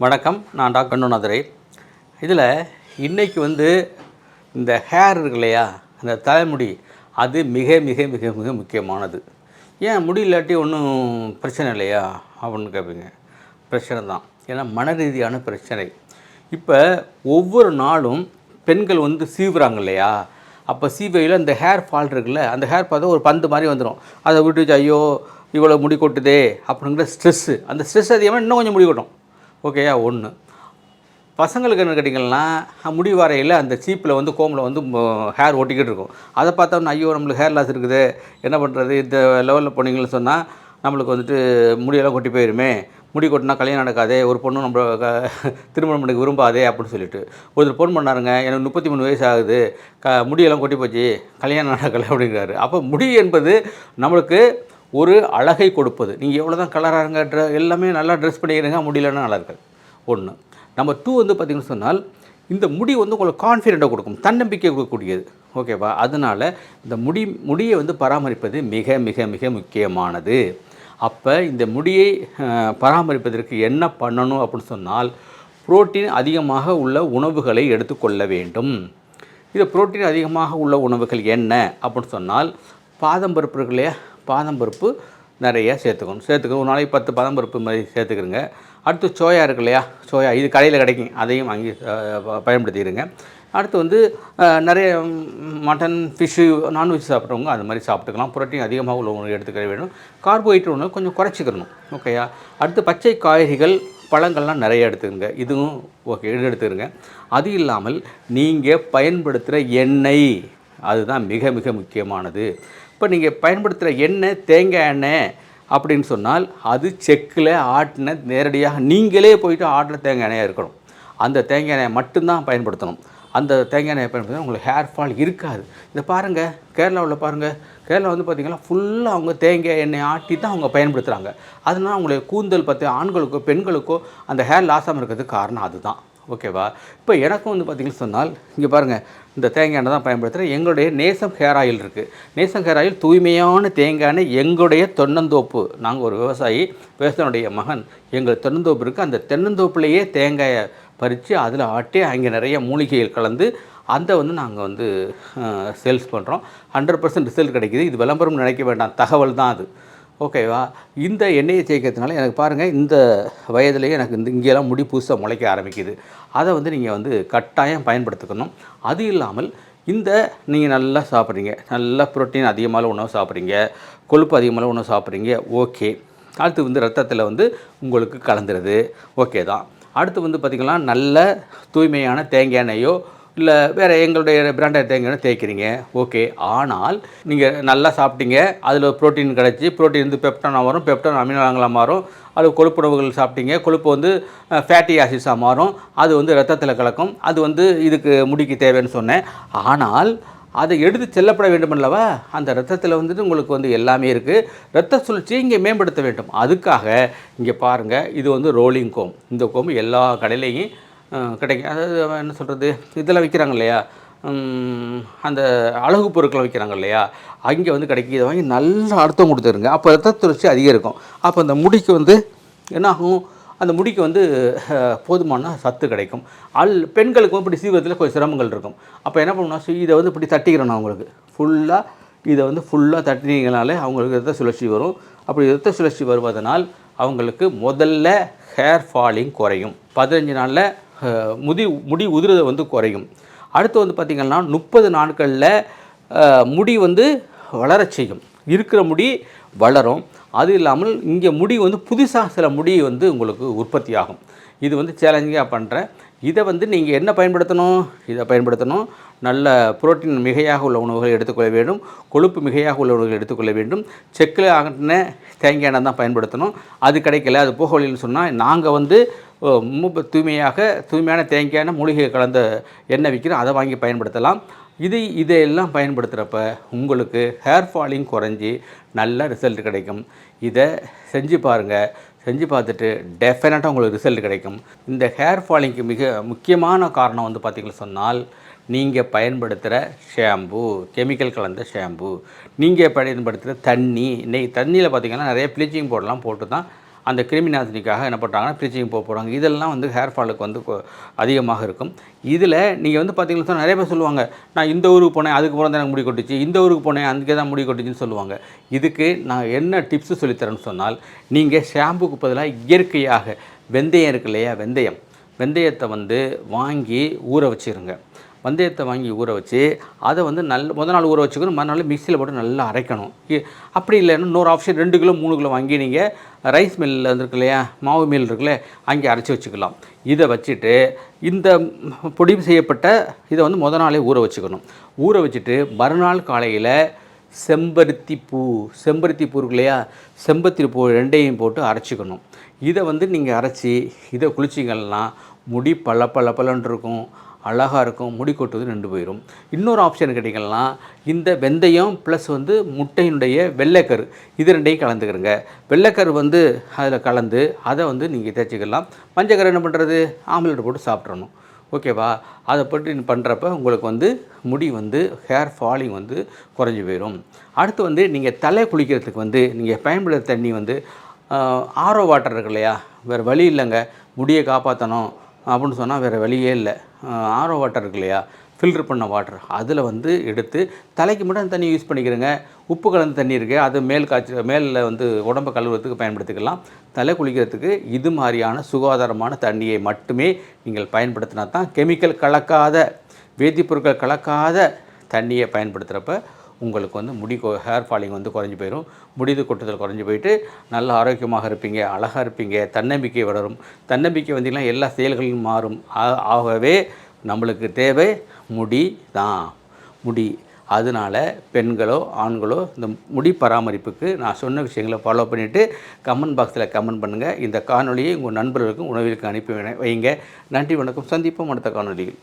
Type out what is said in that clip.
வணக்கம் நான் டாக்டர் கண்ணுநாதரை இதில் இன்றைக்கி வந்து இந்த ஹேர் இருக்கு இல்லையா அந்த தலைமுடி அது மிக மிக மிக மிக முக்கியமானது. ஏன் முடி இல்லாட்டி ஒன்றும் பிரச்சனை இல்லையா அப்படின்னு கேட்பீங்க. பிரச்சனை தான். ஏன்னா மன ரீதியான பிரச்சனை. இப்போ ஒவ்வொரு நாளும் பெண்கள் வந்து சீவுறாங்க இல்லையா அப்போ சீவையில் அந்த ஹேர் ஃபால் இருக்குல்ல அந்த ஹேர் பார்த்தா ஒரு பந்து மாதிரி வந்துடும் அதை விட்டு ஐயோ இவ்வளோ முடி கொட்டுதே அப்படிங்கிற ஸ்ட்ரெஸ்ஸு அந்த ஸ்ட்ரெஸ் அதிகமாக இன்னும் கொஞ்சம் முடி கொட்டும். ஓகேயா? ஒன்று பசங்களுக்கு என்ன கேட்டிங்கன்னா முடி வரையில் அந்த சீப்பில் வந்து கோமில் வந்து ஹேர் ஒட்டிக்கிட்டு இருக்கும். அதை பார்த்தோம்னா ஐயோ நம்மளுக்கு ஹேர் லாஸ் இருக்குது. என்ன பண்ணுறது இந்த லெவலில் போனீங்கன்னு சொன்னால் நம்மளுக்கு வந்துட்டு முடியெல்லாம் கொட்டி போயிருமே. முடி கொட்டினா கல்யாணம் நடக்காதே ஒரு பொண்ணு நம்ம க- திருமணம் பண்ணிக்க விரும்பாதே அப்படின்னு சொல்லிட்டு. ஒருத்தர் பொண்ணு பண்ணாருங்க எனக்கு முப்பத்தி மூணு வயசு ஆகுது. க முடியெல்லாம் கொட்டி போச்சு. கல்யாணம் நடக்கலை அப்படிங்கிறாரு. அப்போ முடி என்பது நம்மளுக்கு ஒரு அழகை கொடுப்பது. நீங்கள் எவ்வளோ தான் கலராக ட்ர எல்லாமே நல்லா ட்ரெஸ் பண்ணிக்கிறீங்க முடியலன்னா நல்லா இருக்காது. ஒன்று நம்பர் டூ வந்து பார்த்திங்கன்னு சொன்னால் இந்த முடி வந்து உங்களுக்கு கான்ஃபிடெண்ட்டை கொடுக்கும் தன்னம்பிக்கை கொடுக்கக்கூடியது. ஓகேவா அதனால் இந்த முடி முடியை வந்து பராமரிப்பது மிக மிக மிக முக்கியமானது. அப்போ இந்த முடியை பராமரிப்பதற்கு என்ன பண்ணணும் அப்படின்னு சொன்னால் புரோட்டீன் அதிகமாக உள்ள உணவுகளை எடுத்துக்கொள்ள வேண்டும். இது புரோட்டீன் அதிகமாக உள்ள உணவுகள் என்ன அப்படின்னு சொன்னால் பாதம் பருப்பு இருக்கு இல்லையா? பாதம் பருப்பு நிறைய சேர்த்துக்கணும். சேர்த்துக்கணும். ஒரு நாளைக்கு பத்து பாதம் பருப்பு மாதிரி சேர்த்துக்கிறங்க. அடுத்து சோயா இருக்கு இல்லையா? சோயா. இது கடையில் கிடைக்கும். அதையும் வாங்கி பயன்படுத்திடுங்க. அடுத்து வந்து நிறைய மட்டன் ஃபிஷ்ஷு நான்வெஜ் சாப்பிட்றவங்க அது மாதிரி சாப்பிட்டுக்கலாம். புரோட்டீன் அதிகமாக உள்ள உணவு எடுத்துக்க வேணும் கார்போஹைட்ரேட் உணவு கொஞ்சம் குறைச்சிக்கணும். ஓகேயா அடுத்து பச்சை காய்கறிகள் பழங்கள்லாம் நிறைய எடுத்துக்கங்க. இதுவும் ஓகே இது எடுத்துக்கிறங்க அது இல்லாமல் நீங்கள் பயன்படுத்துகிற எண்ணெய் அதுதான் மிக மிக முக்கியமானது. இப்போ நீங்கள் பயன்படுத்துகிற எண்ணெய் தேங்காய் எண்ணெய் அப்படின்னு சொன்னால் அது செக்கில் ஆட்டின நேரடியாக நீங்களே போயிட்டு ஆட்டின தேங்காய் எண்ணெயாக இருக்கணும். அந்த தேங்காய் எண்ணெயை மட்டும்தான் பயன்படுத்தணும். அந்த தேங்காய் எண்ணெயை பயன்படுத்தினா உங்களுக்கு ஹேர் ஃபால் இருக்காது. இந்த பாருங்கள் கேரளாவில் பாருங்கள் கேரளா வந்து பார்த்திங்கன்னா ஃபுல்லாக அவங்க தேங்காய் எண்ணெய் ஆட்டி தான் அவங்க பயன்படுத்துகிறாங்க அதனால் அவங்களுக்கு கூந்தல் பற்றி ஆண்களுக்கோ பெண்களுக்கோ அந்த ஹேர் லாஸ் ஆகாமல் இருக்கிறதுக்கு காரணம் அதுதான். ஓகேவா? இப்போ எனக்கும் வந்து பார்த்திங்கன்னு சொன்னால் இங்கே பாருங்கள் இந்த தேங்காய் எண்ணெய் தான் பயன்படுத்துகிறேன் எங்களுடைய நேசம் ஹேர் ஆயில் இருக்குது நேசம் ஹேர் ஆயில் தூய்மையான தேங்காய் எண்ணெய் எங்களுடைய தென்னந்தோப்பு. நாங்கள் ஒரு விவசாயி விவசாயினுடைய மகன் எங்கள் தென்னந்தோப்பு இருக்குது அந்த தென்னந்தோப்புலேயே தேங்காயை பறித்து அதில் ஆட்டி அங்கே நிறைய மூலிகைகள் கலந்து அந்த வந்து நாங்கள் வந்து சேல்ஸ் பண்ணுறோம் ஹண்ட்ரட் பர்சன்ட் ரிசல்ட் கிடைக்குது. இது விளம்பரம் நினைக்க வேண்டாம். தகவல் தான் அது. ஓகேவா இந்த எண்ணெயை தேய்க்கிறதுனால எனக்கு பாருங்கள் இந்த வயதுலேயே எனக்கு இந்த இங்கேலாம் முடி புதுசாக முளைக்க ஆரம்பிக்குது. அதை வந்து நீங்கள் வந்து கட்டாயம் பயன்படுத்திக்கணும். அது இல்லாமல் இந்த நீங்கள் நல்லா சாப்பிட்றீங்க. நல்லா புரோட்டீன் அதிகமான உணவு சாப்பிட்றீங்க. கொழுப்பு அதிகமான உணவு சாப்பிட்றீங்க. ஓகே அடுத்து வந்து ரத்தத்தில் வந்து உங்களுக்கு கலந்துருது. ஓகே தான். அடுத்து வந்து பார்த்திங்கன்னா நல்ல தூய்மையான தேங்காய் எண்ணெயோ இல்லை வேறு எங்களுடைய பிராண்டட் தேங்காய் தேய்க்கிறீங்க? ஓகே ஆனால் நீங்கள் நல்லா சாப்பிட்டீங்க. அதில் புரோட்டீன் கிடச்சி ப்ரோட்டீன் வந்து பெப்டானாக வரும். பெப்டான் அமினோங்களாக மாறும். அது கொழுப்புணவுகள் சாப்பிட்டீங்க. கொழுப்பு வந்து ஃபேட்டி ஆசிட்ஸாக மாறும். அது வந்து ரத்தத்தில் கலக்கும். அது வந்து இதுக்கு முடிக்கு தேவைன்னு சொன்னேன். ஆனால் அதை எடுத்து செல்லப்பட வேண்டும் அல்லவா அந்த ரத்தத்தில் வந்துட்டு உங்களுக்கு வந்து எல்லாமே இருக்குது ரத்த சுழற்சியை இங்கே மேம்படுத்த வேண்டும். அதுக்காக இங்கே பாருங்கள் இது வந்து ரோலிங் கோம் இந்த கோம் எல்லா கடையிலையும் கிடைக்கும் அதாவது என்ன சொல்கிறது இதெல்லாம் விற்கிறாங்க இல்லையா அந்த அழகு பொருட்களை விற்கிறாங்க இல்லையா அங்கே வந்து கிடைக்கும் இதை வாங்கி நல்லா அர்த்தம் கொடுத்துருங்க. அப்போ ரத்த சுழற்சி அதிகம் இருக்கும் அப்போ அந்த முடிக்கு வந்து என்னாகும்? அந்த முடிக்கு வந்து போதுமான சத்து கிடைக்கும். ஆள் பெண்களுக்கும் இப்படி சீவத்தில் கொஞ்சம் சிரமங்கள் இருக்கும். அப்போ என்ன பண்ணணும் இதை வந்து இப்படி தட்டிக்கிறேன் நான் ஃபுல்லாக இதை வந்து ஃபுல்லாக தட்டினீங்கனாலே அவங்களுக்கு ரத்த சுழற்சி வரும். அப்படி ரத்த சுழற்சி வருவதனால் அவங்களுக்கு முதல்ல ஹேர் ஃபாலிங் குறையும். பதினஞ்சு நாளில் முதி முடி முடி உதிரதை வந்து குறையும். அடுத்து வந்து பார்த்திங்கன்னா முப்பது நாட்களில் முடி வந்து வளர செய்யும். இருக்கிற முடி வளரும். அது இல்லாமல் இங்கே முடி வந்து புதுசாக சில முடி வந்து உங்களுக்கு உற்பத்தி ஆகும் இது வந்து சேலஞ்சிங்காக பண்ணுறேன் இதை வந்து நீங்கள் என்ன பயன்படுத்தணும்? இதை பயன்படுத்தணும். நல்ல புரோட்டீன் மிகையாக உள்ள உணவுகளை எடுத்துக்கொள்ள வேண்டும். கொழுப்பு மிகையாக உள்ள உணவுகளை எடுத்துக்கொள்ள வேண்டும். செக்கில் ஆகின தேங்காய் எண்ணெய் தான் பயன்படுத்தணும். அது கிடைக்கல அது போக வழின்னு சொன்னால் நாங்கள் வந்து ரொம்ப தூய்மையாக தூய்மையான தேங்காயான மூலிகை கலந்த எண்ணெய் விற்கிறோம். அதை வாங்கி பயன்படுத்தலாம். இது இதையெல்லாம் பயன்படுத்துகிறப்ப உங்களுக்கு ஹேர் ஃபாலிங் குறைஞ்சி நல்ல ரிசல்ட் கிடைக்கும். இதை செஞ்சு பாருங்கள் செஞ்சு பார்த்துட்டு டெஃபினட்டாக உங்களுக்கு ரிசல்ட் கிடைக்கும். இந்த ஹேர் ஃபாலிங்க்கு மிக முக்கியமான காரணம் வந்து பார்த்திங்கன்னு சொன்னால் நீங்கள் பயன்படுத்துகிற ஷாம்பு கெமிக்கல் கலந்த ஷாம்பு நீங்கள் பயன்படுத்துகிற தண்ணி இன்றைக்கி தண்ணியில் பார்த்திங்கன்னா நிறைய ப்ளீச்சிங் பவுடர்லாம் போட்டு தான் அந்த கிருமிநாசினிக்காக என்ன பண்ணுறாங்கன்னா ப்ளீச்சிங் போக போகிறாங்க. இதெல்லாம் வந்து ஹேர் ஃபாலுக்கு வந்து அதிகமாக இருக்கும். இதில் நீங்கள் வந்து பார்த்தீங்கன்னா நிறைய பேர் சொல்லுவாங்க நான் இந்த ஊருக்கு போனேன் அதுக்கு தான் எனக்கு முடி கொட்டுச்சு. இந்த ஊருக்கு போனேன் அதுக்கே தான் முடி கொட்டுச்சுன்னு சொல்லுவாங்க. இதுக்கு நான் என்ன டிப்ஸு சொல்லித்தரேன்னு சொன்னால் நீங்கள் ஷாம்புக்கு பதிலாக இயற்கையாக வெந்தயம் இருக்கு இல்லையா? வெந்தயம். வெந்தயத்தை வந்து வாங்கி ஊற வச்சிருங்க. வெந்தயத்தை வாங்கி ஊற வச்சு அதை வந்து நல்ல முத நாள் ஊற வச்சுக்கணும். மறுநாள் மிக்சியில் போட்டு நல்லா அரைக்கணும். இ- அப்படி இல்லைன்னா இன்னொரு ஆப்ஷன் ரெண்டு கிலோ மூணு கிலோ வாங்கி நீங்கள் ரைஸ் மில்லில் இருக்கு இல்லையா மாவு மில் இருக்குல்ல அங்கே அரைச்சி வச்சுக்கலாம். இதை வச்சுட்டு இந்த பொடி செய்யப்பட்ட இதை வந்து முத நாளே ஊற வச்சுக்கணும். ஊற வச்சுட்டு மறுநாள் காலையில் செம்பருத்தி பூ செம்பருத்தி பூ இருக்கு இல்லையா? செம்பருத்தி பூ ரெண்டையும் போட்டு அரைச்சிக்கணும். இதை வந்து நீங்கள் அரைச்சி இதை குளிச்சிங்கன்னா முடி பல பல பலன் இருக்கும். அழகாக இருக்கும் முடி கொட்டுவது நின்று போயிடும் இன்னொரு ஆப்ஷன் கேட்டிங்கன்னா இந்த வெந்தயம் ப்ளஸ் வந்து முட்டையினுடைய வெள்ளைக்கரு. இது ரெண்டையும் கலந்துக்கிறங்க. வெள்ளைக்கரு வந்து அதில் கலந்து அதை வந்து நீங்கள் தேய்ச்சிக்கலாம். மஞ்சக்கரு என்ன பண்ணுறது ஆம்லெட் போட்டு சாப்பிட்றணும் ஓகேவா அதை பற்றி பண்ணுறப்ப உங்களுக்கு வந்து முடி வந்து ஹேர் ஃபாலிங் வந்து குறைஞ்சி போயிடும் அடுத்து வந்து நீங்கள் தலை குளிக்கிறதுக்கு வந்து நீங்கள் பயன்படுத்துகிற தண்ணி வந்து ஆரோ வாட்டர் இருக்கு இல்லையா? வேறு வழி இல்லைங்க. முடியை காப்பாற்றணும் அப்படின்னு சொன்னால் வேறு வழியே இல்லை. ஆரோ வாட்டர் இருக்கு இல்லையா? ஃபில்டர் பண்ண வாட்டர். அதில் வந்து எடுத்து தலைக்கு மட்டும் அந்த தண்ணி யூஸ் பண்ணிக்கிறேங்க. உப்பு கலந்த தண்ணி இருக்குது அது மேல் காய்ச்சி மேலில் வந்து உடம்பை கழுவுறதுக்கு பயன்படுத்திக்கலாம். தலை குளிக்கிறதுக்கு இது மாதிரியான சுகாதாரமான தண்ணியை மட்டுமே நீங்கள் பயன்படுத்தினா தான் கெமிக்கல் கலக்காத வேதிப்பொருட்கள் கலக்காத தண்ணியை பயன்படுத்துகிறப்ப உங்களுக்கு வந்து முடி ஹேர் ஃபாலிங் வந்து குறைஞ்சி போயிடும் முடிது கொட்டுதல் குறைஞ்சி போயிட்டு நல்ல ஆரோக்கியமாக இருப்பீங்க அழகாக இருப்பீங்க தன்னம்பிக்கை வளரும். தன்னம்பிக்கை வந்தீங்கன்னா எல்லா செயல்களும் மாறும். ஆ- ஆகவே நம்மளுக்கு தேவை முடி தான். முடி. அதனால் பெண்களோ ஆண்களோ இந்த முடி பராமரிப்புக்கு நான் சொன்ன விஷயங்களை ஃபாலோ பண்ணிவிட்டு கமெண்ட் பாக்ஸில் கமெண்ட் பண்ணுங்கள் இந்த காணொளியை உங்கள் நண்பர்களுக்கும் உணவிற்கு அனுப்பி வைங்க. நன்றி வணக்கம். சந்திப்போம் அடுத்த காணொலியில்